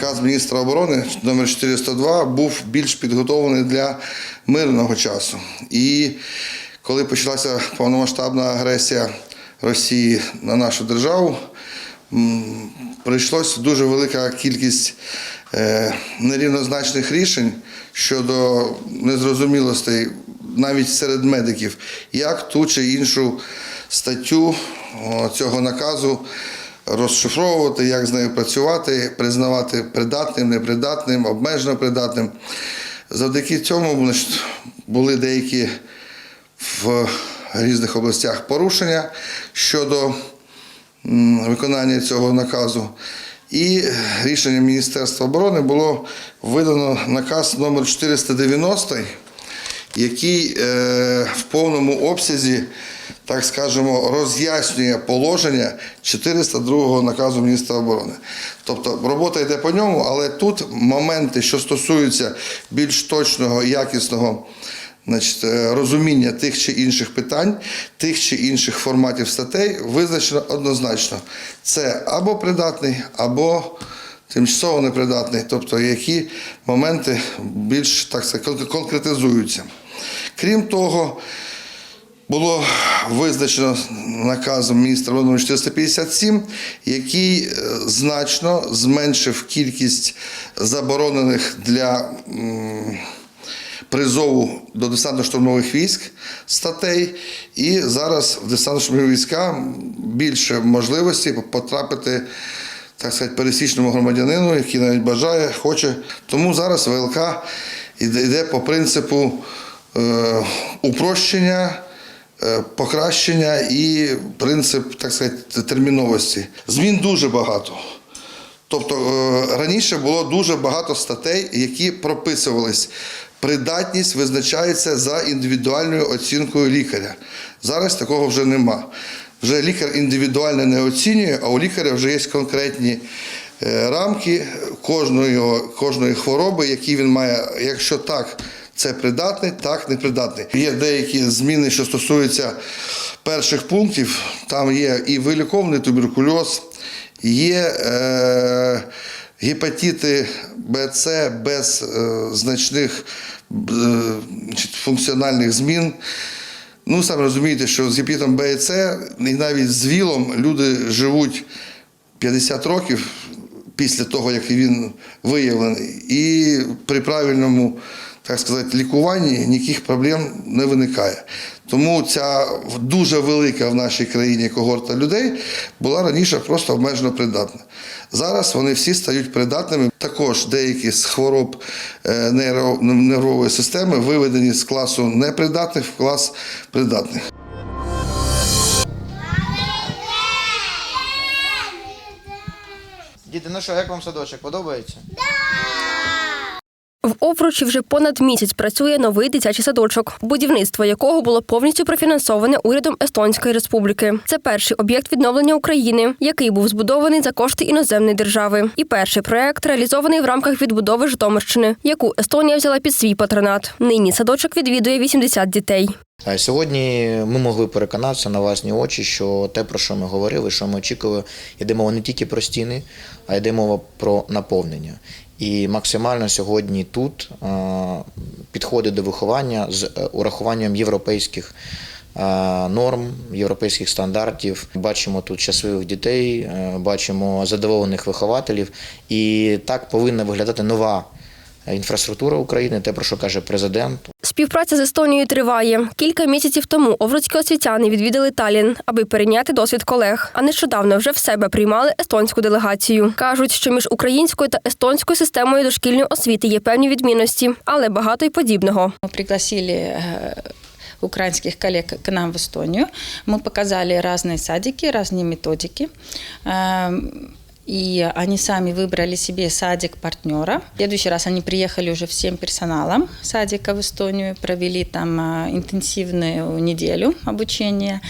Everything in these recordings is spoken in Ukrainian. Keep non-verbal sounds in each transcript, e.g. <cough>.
наказ міністра оборони номер 402 був більш підготовлений для мирного часу. І коли почалася повномасштабна агресія Росії на нашу державу, м, прийшлось дуже велика кількість е, нерівнозначних рішень щодо незрозумілостей навіть серед медиків, як ту чи іншу статтю цього наказу розшифровувати, як з нею працювати, признавати придатним, непридатним, обмежено придатним. Завдяки цьому були деякі в різних областях порушення щодо виконання цього наказу. І рішенням Міністерства оборони було видано наказ номер 490, який е, в повному обсязі, так скажемо, роз'яснює положення 402 наказу міністра оборони. Тобто робота йде по ньому, але тут моменти, що стосуються більш точного якісного значить, е, розуміння тих чи інших питань, тих чи інших форматів статей визначено однозначно. Це або придатний, або тимчасово непридатний, тобто які моменти більш так сказати, конкретизуються. Крім того, було визначено наказом міністра оборони 457, який е, значно зменшив кількість заборонених для призову до десантно-штурмових військ статей. І зараз в десантно-штурмові війська більше можливості потрапити. Так сказати, пересічному громадянину, який навіть бажає, хоче. Тому зараз ВЛК йде по принципу е, упрощення, покращення і принцип, так сказати, терміновості. Змін дуже багато. Тобто е, раніше було дуже багато статей, які прописувались. Придатність визначається за індивідуальною оцінкою лікаря. Зараз такого вже нема. Вже лікар індивідуально не оцінює, а у лікаря вже є конкретні е, рамки кожної, кожної хвороби, які він має, якщо так, це придатний, так непридатний. Є деякі зміни, що стосуються перших пунктів. Там є і виліковний туберкульоз, є е, гепатити Б, С без е, значних е, функціональних змін. Ну, самі розумієте, що з гепатитом Б і С і навіть з ВІЛом люди живуть 50 років після того, як він виявлений, і при правильному, так сказати, лікуванні ніяких проблем не виникає. Тому ця дуже велика в нашій країні когорта людей була раніше просто обмежено придатна. Зараз вони всі стають придатними. Також деякі з хвороб е, нервової системи виведені з класу непридатних в клас придатних. Діти, ну що, як вам садочок? Подобається? В Овручі вже понад місяць працює новий дитячий садочок, будівництво якого було повністю профінансоване урядом Естонської республіки. Це перший об'єкт відновлення України, який був збудований за кошти іноземної держави. І перший проект реалізований в рамках відбудови Житомирщини, яку Естонія взяла під свій патронат. Нині садочок відвідує 80 дітей. Сьогодні ми могли переконатися на власні очі, що те, про що ми говорили, що ми очікували, йде мова не тільки про стіни, а йде мова про наповнення. І максимально сьогодні тут підходить до виховання з е, урахуванням європейських е, норм, європейських стандартів. Бачимо тут щасливих дітей, е, бачимо задоволених вихователів. І так повинна виглядати нова інфраструктура України, те, про що каже президент. Співпраця з Естонією триває. Кілька місяців тому овруцькі освітяни відвідали Талін, аби перейняти досвід колег. А нещодавно вже в себе приймали естонську делегацію. кажуть, що між українською та естонською системою дошкільної освіти є певні відмінності, але багато й подібного. Мы пригласили э, украинских коллег к нам в Эстонию. Мы показали разные садики, разные методики. Эм, И они сами выбрали себе садик партнера. В следующий раз они приехали уже всем персоналом садика в Эстонию, провели там э, интенсивную неделю обучения.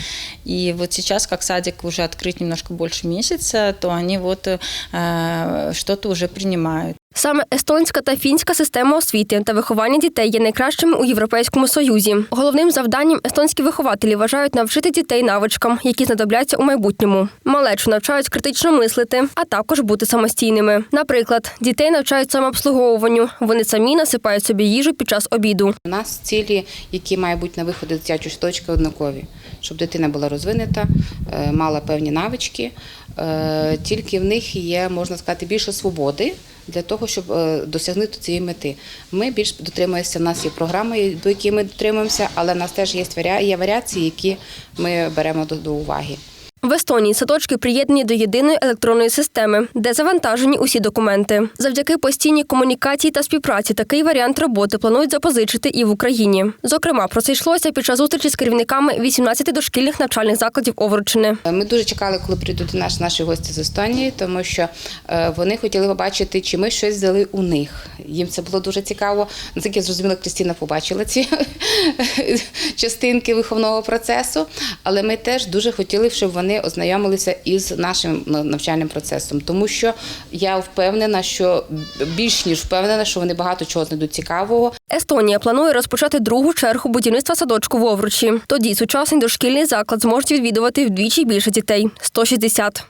И вот сейчас, как садик уже открыт немножко больше месяца, то они вот э, что-то уже принимают. Саме естонська та фінська система освіти та виховання дітей є найкращими у Європейському Союзі. Головним завданням естонські вихователі вважають навчити дітей навичкам, які знадобляться у майбутньому. Малечу навчають критично мислити, а також бути самостійними. Наприклад, дітей навчають самообслуговуванню. Вони самі насипають собі їжу під час обіду. У нас цілі, які мають бути на виходи дитячої точки, однакові, щоб дитина була розвинена, е, мала певні навички. Е, Тільки в них є, можна сказати, більше свободи для того, щоб е, досягнути цієї мети. Ми більш дотримуємося, в нас є програми, до яких ми дотримуємося, але в нас теж є варіації, які ми беремо до уваги. В Естонії садочки приєднані до єдиної електронної системи, де завантажені усі документи. Завдяки постійній комунікації та співпраці такий варіант роботи планують запозичити і в Україні. Зокрема, про це йшлося під час зустрічі з керівниками 18 дошкільних навчальних закладів Овручини. Ми дуже чекали, коли прийдуть нас наші гості з Естонії, тому що е, вони хотіли побачити, чи ми щось взяли у них. Їм це було дуже цікаво. Наскільки я зрозуміла, Крістіна побачила ці <laughs> частинки виховного процесу, але ми теж дуже хотіли, щоб вони ознайомилися із нашим ну, навчальним процесом, тому що я впевнена, що більш ніж впевнена, що вони багато чого знайдуть цікавого. Естонія планує розпочати другу чергу будівництва садочку в Овручі. Тоді сучасний дошкільний заклад зможуть відвідувати вдвічі більше дітей 160.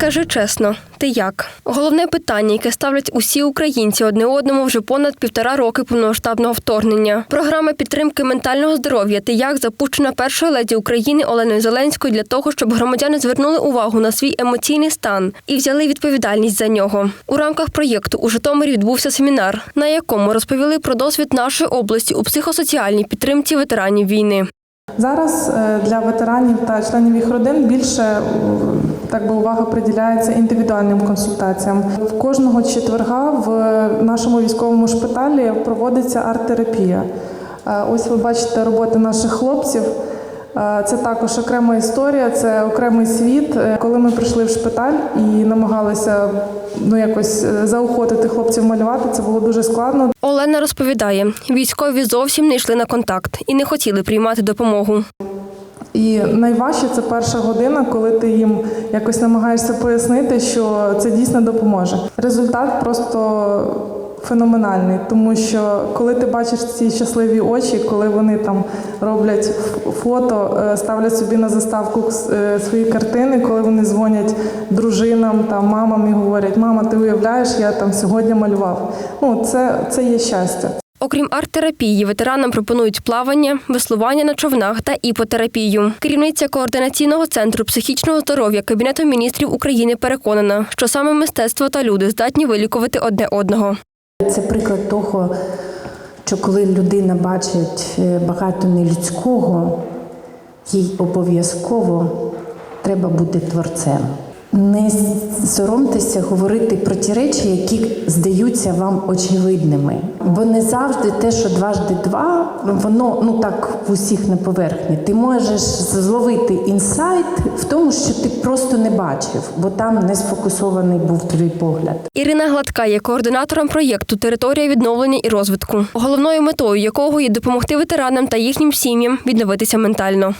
Скажи чесно, ти як? Головне питання, яке ставлять усі українці одне одному вже понад півтора роки повномасштабного вторгнення. Програма підтримки ментального здоров'я Ти як запущена першою леді України Оленою Зеленською для того, щоб громадяни звернули увагу на свій емоційний стан і взяли відповідальність за нього. У рамках проєкту у Житомирі відбувся семінар, на якому розповіли про досвід нашої області у психосоціальній підтримці ветеранів війни. Зараз е, для ветеранів та членів їх родин більше так би увага приділяється індивідуальним консультаціям. В кожного четверга в нашому військовому шпиталі проводиться арт-терапія. Е, Ось ви бачите роботи наших хлопців. Е, Це також окрема історія, це окремий світ. Е, Коли ми прийшли в шпиталь і намагалися ну якось заохотити хлопців малювати, це було дуже складно. Олена розповідає, військові зовсім не йшли на контакт і не хотіли приймати допомогу. І найважче це перша година, коли ти їм якось намагаєшся пояснити, що це дійсно допоможе. Результат просто феноменальний, тому що коли ти бачиш ці щасливі очі, коли вони там роблять фото, е, ставлять собі на заставку е, свої картини, коли вони дзвонять дружинам та мамам і говорять: Мама, ти уявляєш, я там сьогодні малював. Ну це, це є щастя. Окрім арт-терапії, ветеранам пропонують плавання, веслування на човнах та іпотерапію. Керівниця координаційного центру психічного здоров'я Кабінету міністрів України переконана, що саме мистецтво та люди здатні вилікувати одне одного. Це приклад того, що коли людина бачить е, багато нелюдського, їй обов'язково треба бути творцем. Не соромтеся говорити про ті речі, які здаються вам очевидними. Бо не завжди те, що дважди два, воно ну так в усіх на поверхні. Ти можеш зловити інсайт в тому, що ти просто не бачив, бо там не сфокусований був твій погляд. Ірина Гладка є координатором проєкту Територія відновлення і розвитку, головною метою якого є допомогти ветеранам та їхнім сім'ям відновитися ментально.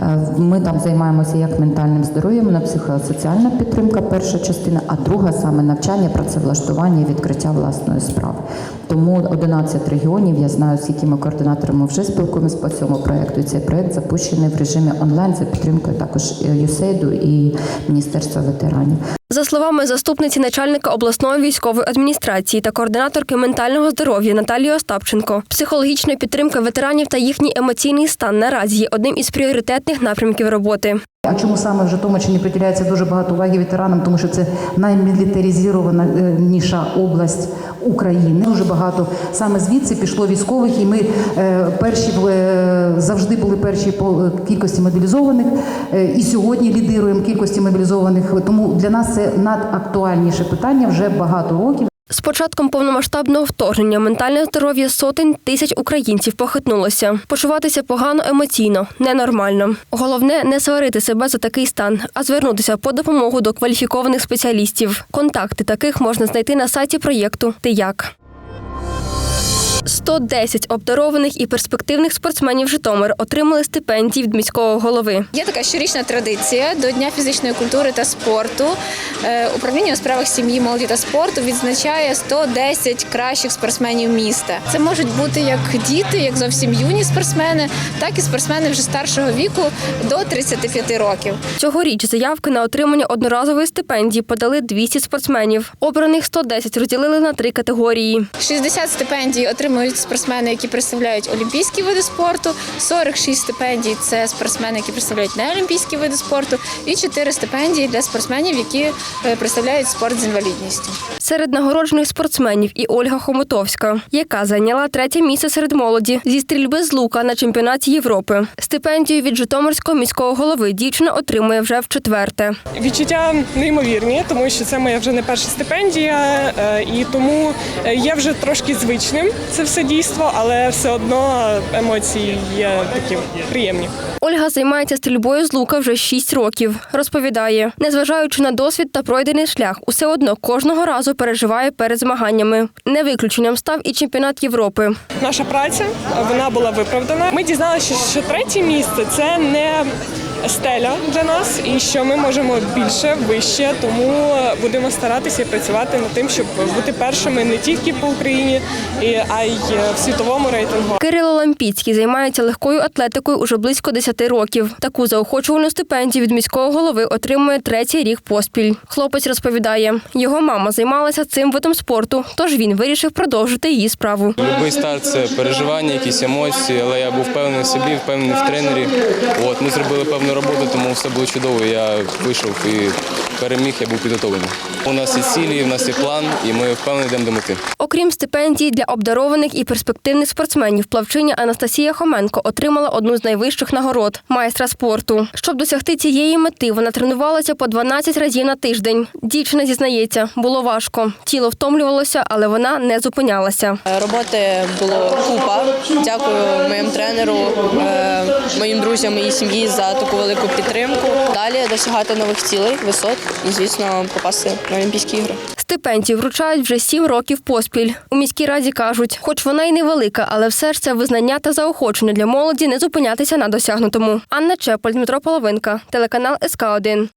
Е, Ми там займаємося як ментальним здоров'ям, на психосоціальна підтримка, перша частина, а друга саме навчання, працевлаштування і відкриття власної справи. Тому 11 регіонів, я знаю, з якими координаторами вже спілкуємося по цьому проєкту. Цей проєкт запущений в режимі онлайн за підтримкою також ЮСЕЙДу і Міністерства ветеранів. За словами заступниці начальника обласної військової адміністрації та координаторки ментального здоров'я Наталії Остапченко, психологічна підтримка ветеранів та їхній емоційний стан наразі є одним із пріоритетних напрямків роботи. А чому саме в Житомирщині приділяється дуже багато уваги ветеранам, тому що це наймілітаризована область України. Дуже багато саме звідси пішло військових, і ми е, перші е, завжди були перші по кількості мобілізованих, е, і сьогодні лідируємо кількості мобілізованих. Тому для нас це надактуальніше питання вже багато років. З початком повномасштабного вторгнення ментальне здоров'я сотень тисяч українців похитнулося. Почуватися погано емоційно, ненормально. Головне не сварити себе за такий стан, а звернутися по допомогу до кваліфікованих спеціалістів. Контакти таких можна знайти на сайті проєкту Ти як. 110 обдарованих і перспективних спортсменів Житомир отримали стипендії від міського голови. Є така щорічна традиція до Дня фізичної культури та спорту. Е, Управління у справах сім'ї, молоді та спорту відзначає 110 кращих спортсменів міста. Це можуть бути як діти, як зовсім юні спортсмени, так і спортсмени вже старшого віку до 35 років. Цьогоріч заявки на отримання одноразової стипендії подали 200 спортсменів. Обраних 110 розділили на три категорії. 60 стипендій отримують спортсмени, які представляють олімпійські види спорту. 46 стипендій це спортсмени, які представляють неолімпійські види спорту, і 4 стипендії для спортсменів, які е, представляють спорт з інвалідністю. Серед нагороджених спортсменів і Ольга Хомутовська, яка зайняла третє місце серед молоді зі стрільби з лука на чемпіонаті Європи. Стипендію від Житомирського міського голови дівчина отримує вже в четверте. Відчуття неймовірні, тому що це моя вже не перша стипендія, е, і тому е, є вже трошки звичним це все дійство, але все одно емоції є такі приємні. Ольга займається стрільбою з лука вже 6 років. Розповідає, незважаючи на досвід та пройдений шлях, усе одно кожного разу переживає перед змаганнями. Не виключенням став і чемпіонат Європи. Наша праця вона була виправдана. Ми дізналися, що третє місце це не стеля для нас, і що ми можемо більше, вище. Тому будемо старатися працювати над тим, щоб бути першими не тільки по Україні, а й в світовому рейтингу. Кирило Лампіцький займається легкою атлетикою уже близько 10 років. Таку заохочувальну стипендію від міського голови отримує третій рік поспіль. Хлопець розповідає, його мама займалася цим видом спорту, тож він вирішив продовжити її справу. Любий старт це переживання, якісь емоції, але я був впевнений в собі, впевнений в тренері. От ми зробили певну роботу, тому все було чудово. Я вийшов і переміг, я був підготовлений. У нас є цілі, у нас є план, і ми впевнені йдемо до мети. Окрім стипендій для обдарованих і перспективних спортсменів, плавчиня Анастасія Хоменко отримала одну з найвищих нагород майстра спорту. Щоб досягти цієї мети, вона тренувалася по 12 разів на тиждень. Дівчина зізнається, було важко. Тіло втомлювалося, але вона не зупинялася. Роботи було купа. Дякую моєму тренеру, е, моїм друзям, моїй сім'ї за таку велику підтримку. Далі досягати нових цілей, висот і, звісно, попасти на Олімпійські ігри. Стипендію вручають вже сім років поспіль. У міській раді кажуть, хоч вона й невелика, але все ж це визнання та заохочення для молоді не зупинятися на досягнутому. Анна Чеполь, Дмитро Половинка, телеканал СК 1